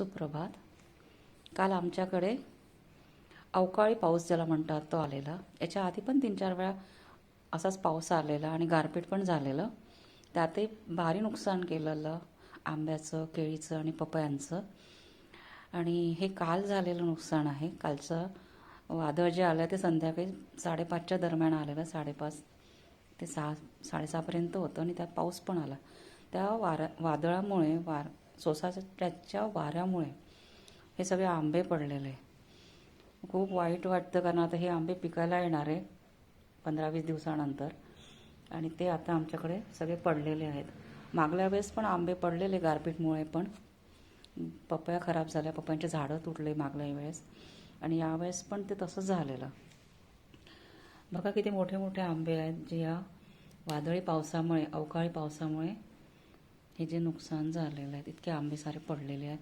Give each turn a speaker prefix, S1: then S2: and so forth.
S1: सुप्रभात. काल आमच्याकडे अवकाळी पाऊस ज्याला म्हणतात तो आलेला. याच्या आधी पण तीन चार वेळा असाच पाऊस आलेला आणि गारपीट पण झालेलं. त्यातही भारी नुकसान केलेलं आंब्याचं केळीचं आणि पपयांचं. आणि हे काल झालेलं नुकसान आहे. कालचं वादळ जे आलं ते संध्याकाळी साडेपाचच्या दरम्यान आलेलं. साडेपाच ते सहा साडेसहापर्यंत होतं आणि त्यात पाऊस पण आला. त्या वारा वादळामुळे वार सोसाट्याच्या वाऱ्यामुळे हे सगळे आंबे पडलेले. खूप वाईट वाटतं कारण आता हे आंबे पिकायला येणार आहे पंधरा वीस दिवसानंतर आणि ते आता आमच्याकडे सगळे पडलेले आहेत. मागल्या वेळेस पण आंबे पडलेले गारपीटमुळे पण. पपया खराब झाल्या पपयांचे झाडं तुटले मागल्या वेळेस आणि यावेळेस पण ते तसंच झालेलं. बघा किती मोठे मोठे आंबे आहेत जे या वादळी पावसामुळे अवकाळी पावसामुळे हे जे नुकसान झालेलं आहे इतके आंबे सारे पडलेले आहेत.